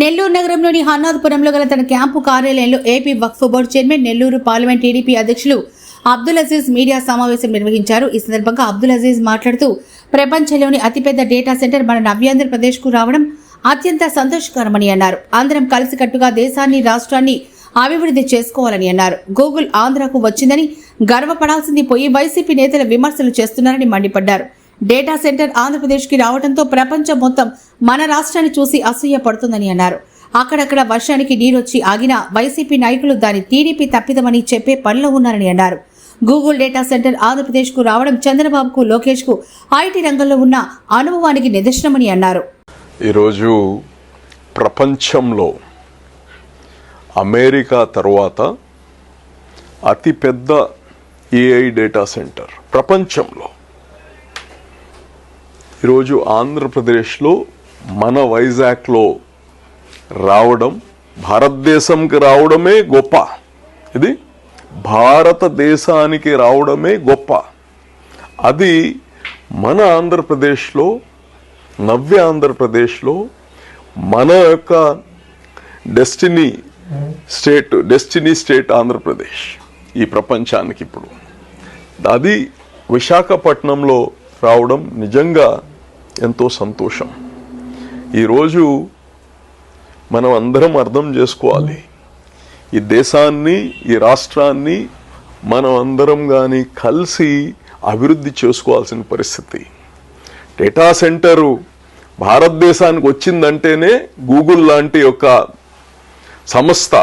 నెల్లూరు నగరంలోని హన్నాథపురంలో గల తన క్యాంపు కార్యాలయంలో ఏపీ వక్ఫ్ board chairman Nellore parliament TDP అధ్యక్షులు అబ్దుల్ అజీజ్ మీడియా సమావేశం నిర్వహించారు. ఈ సందర్భంగా అబ్దుల్ అజీజ్ మాట్లాడుతూ ప్రపంచంలోని అతిపెద్ద డేటా సెంటర్ మన నవ్యాంధ్రప్రదేశ్కు రావడం అత్యంత సంతోషకరమని అన్నారు. అందరం కలిసికట్టుగా దేశాన్ని రాష్ట్రాన్ని అభివృద్ధి చేసుకోవాలని అన్నారు. గూగుల్ ఆంధ్రకు వచ్చిందని గర్వపడాల్సింది పోయి వైసీపీ నేతల విమర్శలు చేస్తున్నారని మండిపడ్డారు. డేటా సెంటర్ ఆంధ్రప్రదేశ్కి రావడంతో ప్రపంచం మొత్తం మన రాష్ట్రాన్ని చూసి అసూయ పడుతుందని అన్నారు. అక్కడక్కడ వర్షానికి నీరొచ్చి ఆగిన వైసీపీ నాయకులు దాని టీడీపీ తప్పిదమని చెప్పే పనిలో ఉన్నారని అన్నారు. గూగుల్ డేటా సెంటర్ ఆంధ్రప్రదేశ్కు రావడం చంద్రబాబుకు లోకేష్కు ఐటీ రంగంలో ఉన్న అనుభవానికి నిదర్శనమని అన్నారు. ఈరోజు ప్రపంచంలో అమెరికా తర్వాత అతిపెద్ద ఏఐ డేటా సెంటర్ ప్రపంచంలో ఈరోజు ఆంధ్రప్రదేశ్లో మన వైజాగ్లో రావడం భారతదేశంకి రావడమే గొప్ప. ఇది భారతదేశానికి రావడమే గొప్ప. అది మన ఆంధ్రప్రదేశ్లో నవ్య ఆంధ్రప్రదేశ్లో మన యొక్క destiny state destiny state Andhra Pradesh ఈ ప్రపంచానికి ఇప్పుడు. అది విశాఖపట్నంలో రావడం నిజంగా ఎంతో సంతోషం. ఈరోజు మనం అందరం అర్థం చేసుకోవాలి. ఈ దేశాన్ని ఈ రాష్ట్రాన్ని మనం అందరం కానీ కలిసి అభివృద్ధి చేసుకోవాల్సిన పరిస్థితి. డేటా సెంటరు భారతదేశానికి వచ్చిందంటేనే గూగుల్ లాంటి ఒక సంస్థ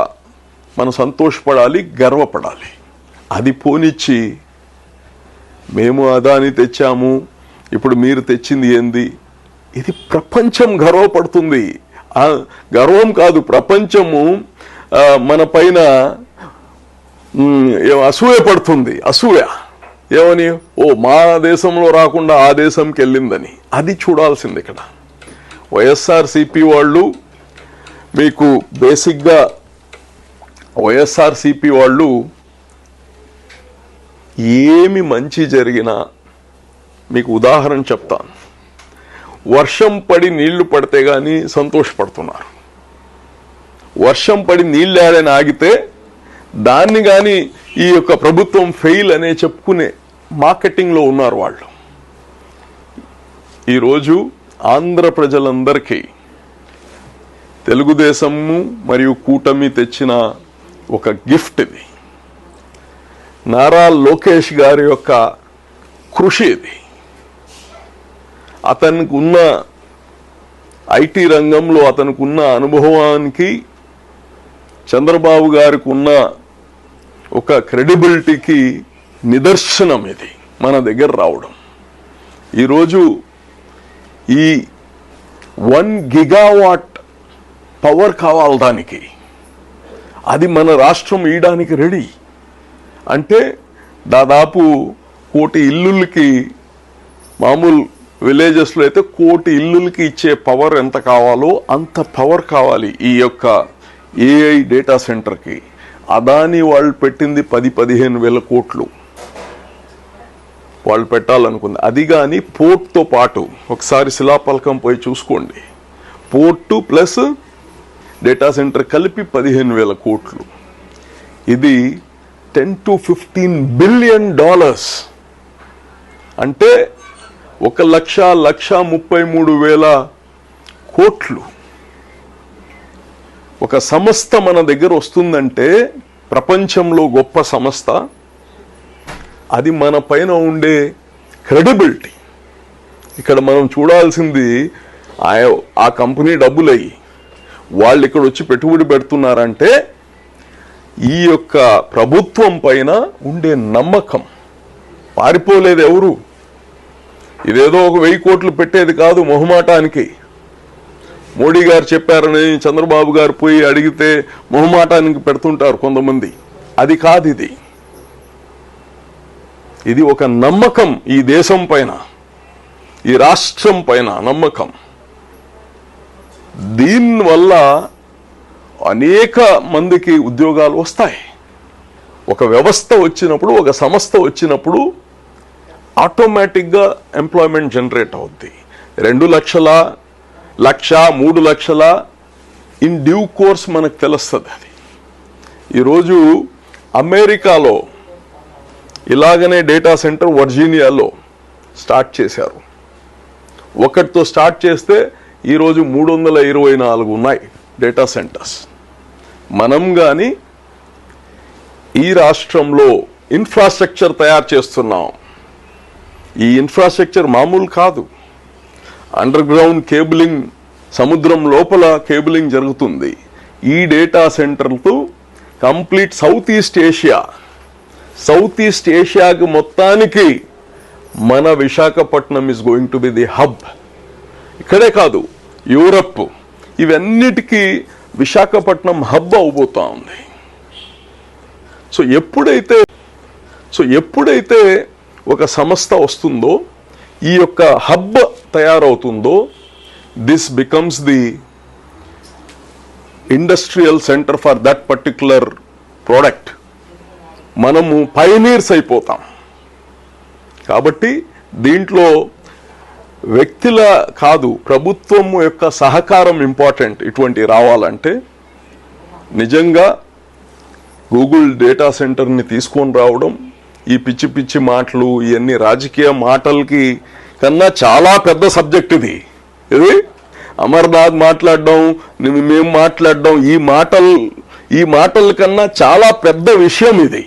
మనం సంతోషపడాలి గర్వపడాలి. అది పోనిచ్చి మేము అదాని తెచ్చాము ఇప్పుడు మీరు తెచ్చింది ఏంది? ఇది ప్రపంచం గర్వపడుతుంది. గర్వం కాదు ప్రపంచము మన పైన అసూయ పడుతుంది. అసూయ. ఏమని? ఓ మా దేశంలో రాకుండా ఆ దేశంకి వెళ్ళిందని. అది చూడాల్సింది ఇక్కడ. వైఎస్ఆర్సిపి వాళ్ళు మీకు బేసిక్గా వైఎస్ఆర్సిపి వాళ్ళు ఏమి మంచి జరిగినా మీకు ఉదాహరణ చెప్తాను వర్షం పడి నీళ్ళు పడితే కానీ సంతోషపడుతున్నారు. వర్షం పడి నీళ్ళు ఆగితే దాన్ని కానీ ఈ యొక్క ప్రభుత్వం ఫెయిల్ అనే చెప్పుకునే మార్కెటింగ్లో ఉన్నారు వాళ్ళు. ఈరోజు ఆంధ్ర ప్రజలందరికీ తెలుగుదేశము మరియు కూటమి తెచ్చిన ఒక గిఫ్ట్ ఇది. నారా లోకేష్ గారి యొక్క కృషి ఇది. అతనికి ఉన్న ఐటీ రంగంలో అతనికి ఉన్న అనుభవానికి చంద్రబాబు గారికి ఉన్న ఒక క్రెడిబిలిటీకి నిదర్శనం ఇది మన దగ్గర రావడం. ఈరోజు ఈ వన్ గిగావాట్ పవర్ కావాలి దానికి. అది మన రాష్ట్రం ఇయడానికి రెడీ. అంటే దాదాపు కోటి ఇల్లులకి మామూలు విలేజెస్లో అయితే కోటి ఇల్లులకి ఇచ్చే పవర్ ఎంత కావాలో అంత పవర్ కావాలి ఈ యొక్క ఏఐ డేటా సెంటర్కి అదాని వాళ్ళు పెట్టింది పది పదిహేను వేల కోట్లు. వాళ్ళు పెట్టాలనుకుంది. అది కానీ పోర్ట్తో పాటు ఒకసారి శిలాపలకం పోయి చూసుకోండి. పోర్టు ప్లస్ డేటా సెంటర్ కలిపి పదిహేను వేల కోట్లు. ఇది ten to fifteen billion dollars. అంటే ఒక లక్ష లక్ష ముప్పై మూడు వేల కోట్లు. ఒక సంస్థ మన దగ్గర వస్తుందంటే ప్రపంచంలో గొప్ప సంస్థ. అది మన పైన ఉండే క్రెడిబిలిటీ. ఇక్కడ మనం చూడాల్సింది ఆ- ఆ కంపెనీ డబ్బులయ్యి వాళ్ళు ఇక్కడ వచ్చి పెట్టుబడి పెడుతున్నారంటే ఈ యొక్క ప్రభుత్వం పైన ఉండే నమ్మకం. పారిపోలేదు ఎవరు ఇదేదో ఒక వెయ్యి కోట్లు పెట్టేది కాదు మొహమాటానికి. మోడీ గారు చెప్పారని చంద్రబాబు గారు పోయి అడిగితే మొహమాటానికి పెడుతుంటారు కొంతమంది. అది కాదు ఇది. ఇది ఒక నమ్మకం ఈ దేశం పైన ఈ రాష్ట్రం పైన నమ్మకం. దీనివల్ల అనేక మందికి ఉద్యోగాలు వస్తాయి. ఒక వ్యవస్థ వచ్చినప్పుడు ఒక సంస్థ వచ్చినప్పుడు ఆటోమేటిక్గా ఎంప్లాయ్మెంట్ జనరేట్ అవుద్ది. రెండు లక్షల లక్ష మూడు లక్షల ఇన్ డ్యూ కోర్స్ మనకు తెలుస్తుంది అది. ఈరోజు అమెరికాలో ఇలాగనే డేటా సెంటర్ వర్జీనియాలో స్టార్ట్ చేశారు. ఒకటితో స్టార్ట్ చేస్తే ఈరోజు మూడు వందల ఇరవై నాలుగు ఉన్నాయి డేటా సెంటర్స్. మనం కానీ ఈ రాష్ట్రంలో ఇన్ఫ్రాస్ట్రక్చర్ తయారు చేస్తున్నాం. ఈ ఇన్ఫ్రాస్ట్రక్చర్ మామూలు కాదు. అండర్ గ్రౌండ్ కేబులింగ్ సముద్రం లోపల కేబులింగ్ జరుగుతుంది. ఈ data సెంటర్తో complete south east Asia south east ఏషియాకి మొత్తానికి మన Visakhapatnam is going to be the hub ఇక్కడే కాదు యూరప్ ఇవన్నిటికీ విశాఖపట్నం హబ్ అవబోతా ఉంది. సో ఎప్పుడైతే సో ఎప్పుడైతే ఒక సంస్థ వస్తుందో ఈ యొక్క హబ్ తయారవుతుందో this becomes the industrial center for that particular product మనము పైనీర్స్ అయిపోతాం. కాబట్టి దీంట్లో వ్యక్తుల కాదు ప్రభుత్వం యొక్క సహకారం ఇంపార్టెంట్ ఇటువంటి రావాలంటే నిజంగా గూగుల్ డేటా సెంటర్ని తీసుకొని రావడం ఈ పిచ్చి పిచ్చి మాటలు ఇవన్నీ రాజకీయ మాటలకి కన్నా చాలా పెద్ద సబ్జెక్ట్ ఇది. ఇది అమర్నాథ్ మాట్లాడడం మేము మాట్లాడడం ఈ మాటలు ఈ మాటల కన్నా చాలా పెద్ద విషయం ఇది.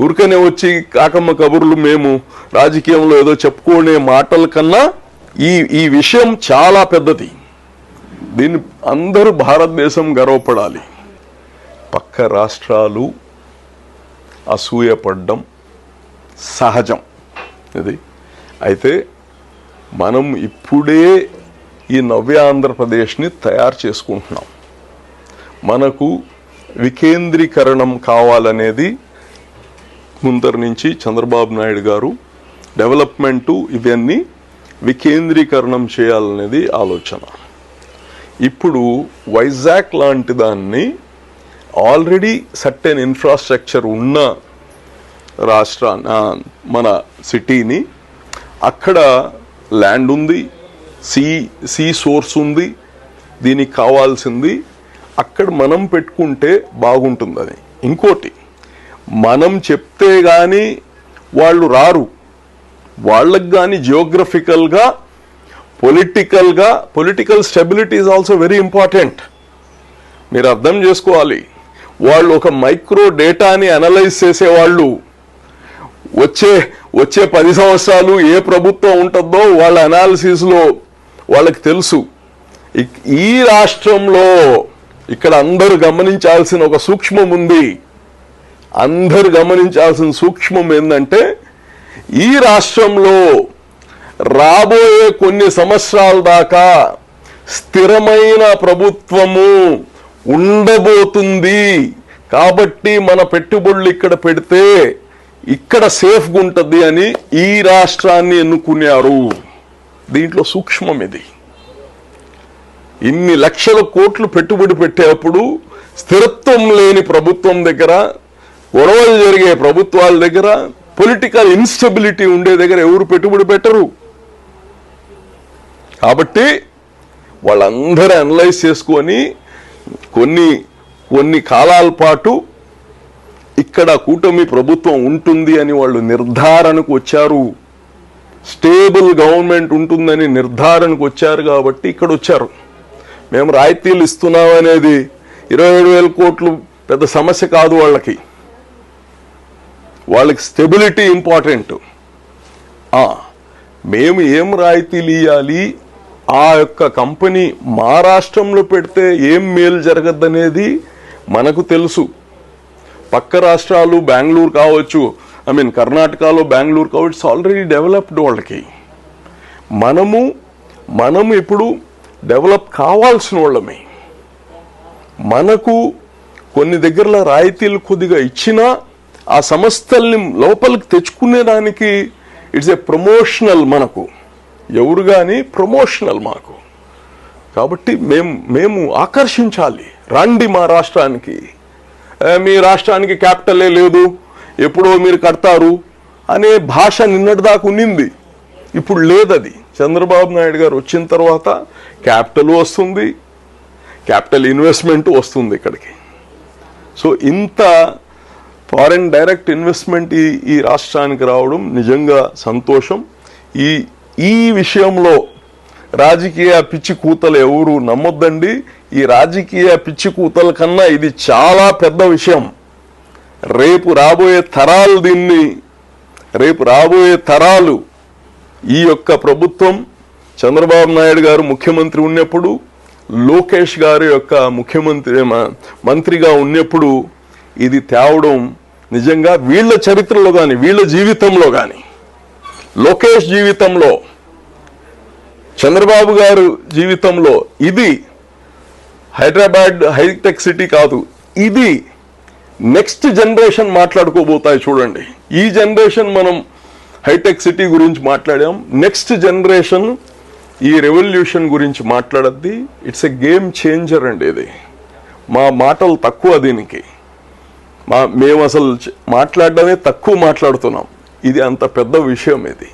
ఊరికనే వచ్చి కాకమ్మ కబుర్లు మేము రాజకీయంలో ఏదో చెప్పుకునే మాటల కన్నా ఈ ఈ విషయం చాలా పెద్దది. దీన్ని అందరూ భారతదేశం గర్వపడాలి. పక్క రాష్ట్రాలు అసూయపడ్డం సహజం. ఇది. అయితే మనం ఇప్పుడే ఈ నవ్య ఆంధ్రప్రదేశ్ని తయారు చేసుకుంటున్నాం. మనకు వికేంద్రీకరణం కావాలనేది ముందర నుంచి చంద్రబాబు నాయుడు గారు డెవలప్మెంటు ఇవన్నీ వికేంద్రీకరణం చేయాలనేది ఆలోచన. ఇప్పుడు వైజాగ్ లాంటి దాన్ని ఆల్రెడీ సర్టెన్ ఇన్ఫ్రాస్ట్రక్చర్ ఉన్న రాష్ట్ర మన సిటీని అక్కడ ల్యాండ్ ఉంది సీ సీ సోర్స్ ఉంది దీనికి కావాల్సింది అక్కడ మనం పెట్టుకుంటే బాగుంటుందని. ఇంకోటి మనం చెప్తే కానీ వాళ్ళు రారు. వాళ్ళకి కానీ జియోగ్రఫికల్గా పొలిటికల్గా political stability is also very important. మీరు అర్థం చేసుకోవాలి. వాళ్ళు ఒక మైక్రో డేటాని అనలైజ్ చేసేవాళ్ళు. వచ్చే వచ్చే పది సంవత్సరాలు ఏ ప్రభుత్వం ఉంటుందో వాళ్ళ అనాలిసిస్లో వాళ్ళకి తెలుసు. ఈ రాష్ట్రంలో ఇక్కడ అందరూ గమనించాల్సిన ఒక సూక్ష్మం ఉంది. అందరు గమనించాల్సిన సూక్ష్మం ఏంటంటే ఈ రాష్ట్రంలో రాబోయే కొన్ని సంవత్సరాల దాకా స్థిరమైన ప్రభుత్వము ఉండబోతుంది. కాబట్టి మన పెట్టుబడులు ఇక్కడ పెడితే ఇక్కడ సేఫ్గా ఉంటుంది అని ఈ రాష్ట్రాన్ని ఎన్నుకున్నారు. దీంట్లో సూక్ష్మం ఇది. ఇన్ని లక్షల కోట్లు పెట్టుబడి పెట్టేటప్పుడు స్థిరత్వం లేని ప్రభుత్వం దగ్గర గొడవలు జరిగే ప్రభుత్వాల దగ్గర పొలిటికల్ ఇన్స్టెబిలిటీ ఉండే దగ్గర ఎవరు పెట్టుబడి పెట్టరు. కాబట్టి వాళ్ళందరూ అనలైజ్ చేసుకొని కొన్ని కొన్ని కాలాల పాటు ఇక్కడ కూటమి ప్రభుత్వం ఉంటుంది అని వాళ్ళు నిర్ధారణకు వచ్చారు. స్టేబుల్ గవర్నమెంట్ ఉంటుందని నిర్ధారణకు వచ్చారు కాబట్టి ఇక్కడ వచ్చారు. మేము రాయితీలు ఇస్తున్నాం అనేది ఇరవై ఏడు వేల కోట్లు పెద్ద సమస్య కాదు వాళ్ళకి. వాళ్ళకి స్టెబిలిటీ ఇంపార్టెంట్. మేము ఏం రాయితీలు ఇవ్వాలి ఆ యొక్క కంపెనీ మా రాష్ట్రంలో పెడితే ఏం మేలు జరగద్దనేది మనకు తెలుసు. పక్క రాష్ట్రాలు బెంగళూరు కావచ్చు ఐ మీన్ కర్ణాటకలో బెంగళూరు కావచ్చు ఆల్రెడీ డెవలప్డ్ వాళ్ళకి. మనము మనము ఇప్పుడు డెవలప్ కావాల్సిన వాళ్ళమే. మనకు కొన్ని దగ్గరలో రాయితీలు కొద్దిగా ఇచ్చినా ఆ సంస్థల్ని లోపలికి తెచ్చుకునేదానికి ఇట్స్ ఏ ప్రమోషనల్ మనకు. ఎవరు కానీ ప్రమోషనల్ మాకు. కాబట్టి మేము మేము ఆకర్షించాలి. రండి మా రాష్ట్రానికి. మీ రాష్ట్రానికి క్యాపిటలే లేదు. ఎప్పుడో మీరు కడతారు అనే భాష నిన్నటిదాకా ఉన్నింది. ఇప్పుడు లేదది. చంద్రబాబు నాయుడు గారు వచ్చిన తర్వాత క్యాపిటల్ వస్తుంది. క్యాపిటల్ ఇన్వెస్ట్మెంట్ వస్తుంది ఇక్కడికి. సో ఇంత ఫారెన్ డైరెక్ట్ ఇన్వెస్ట్మెంట్ ఈ ఈ రాష్ట్రానికి రావడం నిజంగా సంతోషం. ఈ ఈ విషయంలో రాజకీయ పిచ్చి కూతలు ఎవరు నమ్మొద్దండి. ఈ రాజకీయ పిచ్చి కూతల కన్నా ఇది చాలా పెద్ద విషయం. రేపు రాబోయే తరాలు దీన్ని రేపు రాబోయే తరాలు ఈ యొక్క ప్రభుత్వం చంద్రబాబు నాయుడు గారు ముఖ్యమంత్రి ఉన్నప్పుడు లోకేష్ గారి యొక్క ముఖ్యమంత్రి మ- మంత్రిగా ఉన్నప్పుడు ఇది తేవడం నిజంగా వీళ్ళ చరిత్రలో కానీ వీళ్ళ జీవితంలో కానీ లోకేష్ జీవితంలో చంద్రబాబు గారు జీవితంలో ఇది హైదరాబాద్ హైటెక్ సిటీ కాదు ఇది నెక్స్ట్ జనరేషన్ మాట్లాడుకోబోతాయి చూడండి. ఈ జనరేషన్ మనం హైటెక్ సిటీ గురించి మాట్లాడాం నెక్స్ట్ జనరేషన్ ఈ రెవల్యూషన్ గురించి మాట్లాడద్ది. ఇట్స్ ఎ గేమ్ చేంజర్ అండి ఇది. మా మాటలు తక్కువ దీనికి. మా మేము అసలు మాట్లాడడమే తక్కువ మాట్లాడుతున్నాం. ఇది అంత పెద్ద విషయం ఇది.